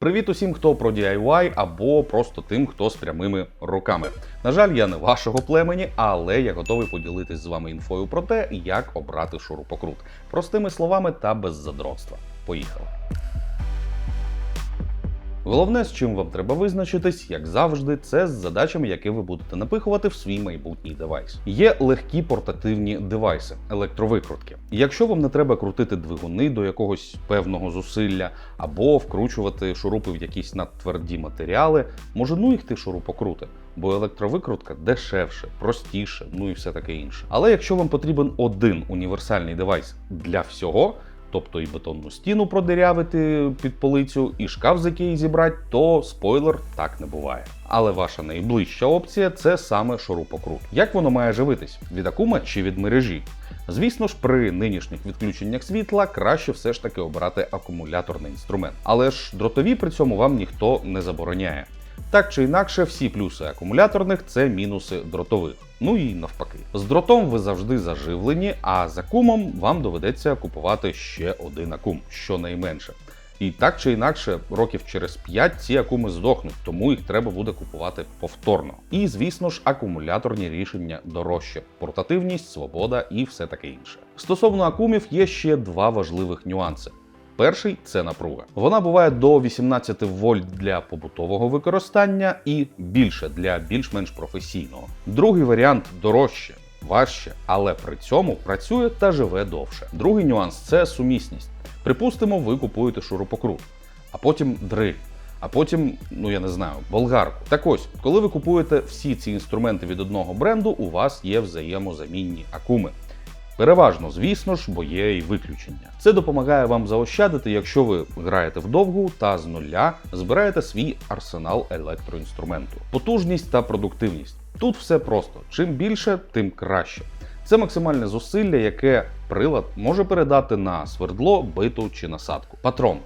Привіт усім, хто про DIY або просто тим, хто з прямими руками. На жаль, я не вашого племені, але я готовий поділитись з вами інфою про те, як обрати шурупокрут. Простими словами та без задротства. Поїхали. Головне, з чим вам треба визначитись, як завжди, це з задачами, які ви будете напихувати в свій майбутній девайс. Є легкі портативні девайси, електровикрутки. Якщо вам не треба крутити двигуни до якогось певного зусилля, або вкручувати шурупи в якісь надтверді матеріали, може ну їх ти шурупокрути. Бо електровикрутка дешевше, простіше, ну і все таке інше. Але якщо вам потрібен один універсальний девайс для всього, тобто і бетонну стіну продирявити під полицю, і шкаф з який зібрати, то спойлер так не буває. Але ваша найближча опція це саме шурупокрут. Як воно має живитись? Від акума чи від мережі? Звісно ж, при нинішніх відключеннях світла краще все ж таки обирати акумуляторний інструмент. Але ж дротові при цьому вам ніхто не забороняє. Так чи інакше, всі плюси акумуляторних це мінуси дротових. Ну і навпаки. З дротом ви завжди заживлені, а з акумом вам доведеться купувати ще один акум, щонайменше. І так чи інакше, років через 5 ці акуми здохнуть, тому їх треба буде купувати повторно. І звісно ж, акумуляторні рішення дорожче: портативність, свобода і все таке інше. Стосовно акумів є ще два важливих нюанси. Перший це напруга. Вона буває до 18 вольт для побутового використання і більше для більш-менш професійного. Другий варіант дорожче. Важче, але при цьому працює та живе довше. Другий нюанс це сумісність. Припустимо, ви купуєте шурупокрут, а потім дриль, а потім, ну я не знаю, болгарку. Так ось, коли ви купуєте всі ці інструменти від одного бренду, у вас є взаємозамінні акуми. Переважно, звісно ж, бо є і виключення. Це допомагає вам заощадити, якщо ви граєте вдовгу та з нуля збираєте свій арсенал електроінструменту. Потужність та продуктивність. Тут все просто: чим більше, тим краще. Це максимальне зусилля, яке прилад може передати на свердло, биту чи насадку. Патрон.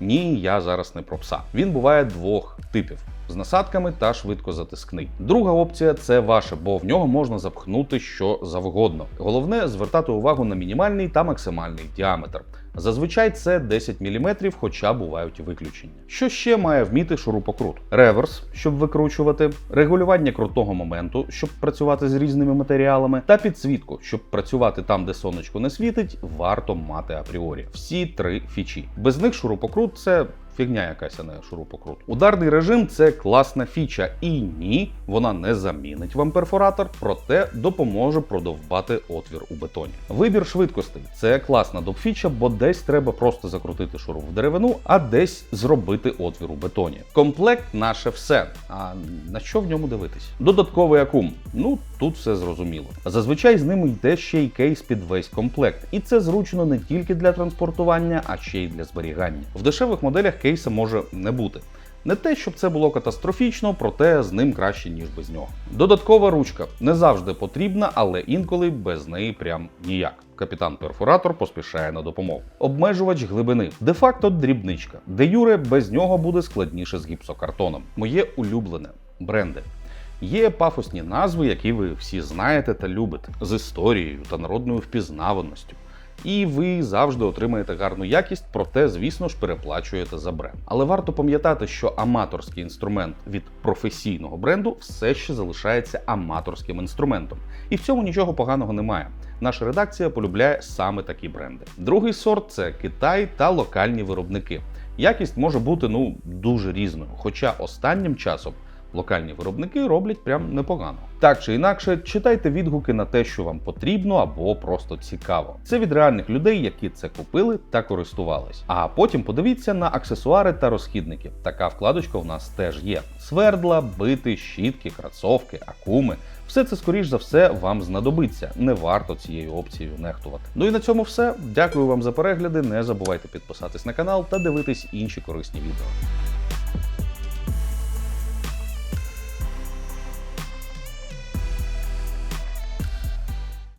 Ні, я зараз не про пса. Він буває двох типів. З насадками та швидко затискний. Друга опція це ваше, бо в нього можна запхнути що завгодно. Головне звертати увагу на мінімальний та максимальний діаметр. Зазвичай це 10 мм, хоча бувають виключення. Що ще має вміти шурупокрут? Реверс, щоб викручувати, регулювання крутого моменту, щоб працювати з різними матеріалами, та підсвітку, щоб працювати там, де сонечко не світить, варто мати апріорі. Всі три фічі. Без них шурупокрут це. Фігня якась, а не шурупокрут. Ударний режим це класна фіча, і ні, вона не замінить вам перфоратор, проте допоможе продовбати отвір у бетоні. Вибір швидкостей це класна допфіча, бо десь треба просто закрутити шуруп в деревину, а десь зробити отвір у бетоні. Комплект наше все. А на що в ньому дивитись? Додатковий акум. Ну тут все зрозуміло. Зазвичай з ними йде ще й кейс під весь комплект, і це зручно не тільки для транспортування, а ще й для зберігання. В дешевих моделях кейса може не бути. Не те, щоб це було катастрофічно, проте з ним краще, ніж без нього. Додаткова ручка не завжди потрібна, але інколи без неї прям ніяк. Капітан-перфоратор поспішає на допомогу. Обмежувач глибини. Де-факто дрібничка. Де Юре без нього буде складніше з гіпсокартоном. Моє улюблене бренди. Є пафосні назви, які ви всі знаєте та любите, з історією та народною впізнаваністю. І ви завжди отримаєте гарну якість, проте, звісно ж, переплачуєте за бренд. Але варто пам'ятати, що аматорський інструмент від професійного бренду все ще залишається аматорським інструментом. І в цьому нічого поганого немає. Наша редакція полюбляє саме такі бренди. Другий сорт це Китай та локальні виробники. Якість може бути ну дуже різною, хоча останнім часом. Локальні виробники роблять прям непогано. Так чи інакше, читайте відгуки на те, що вам потрібно або просто цікаво. Це від реальних людей, які це купили та користувались. А потім подивіться на аксесуари та розхідники. Така вкладочка в нас теж є: свердла, бити, щітки, крацовки, акуми. Все це, скоріш за все, вам знадобиться. Не варто цією опцією нехтувати. Ну і на цьому все. Дякую вам за перегляди. Не забувайте підписатись на канал та дивитись інші корисні відео.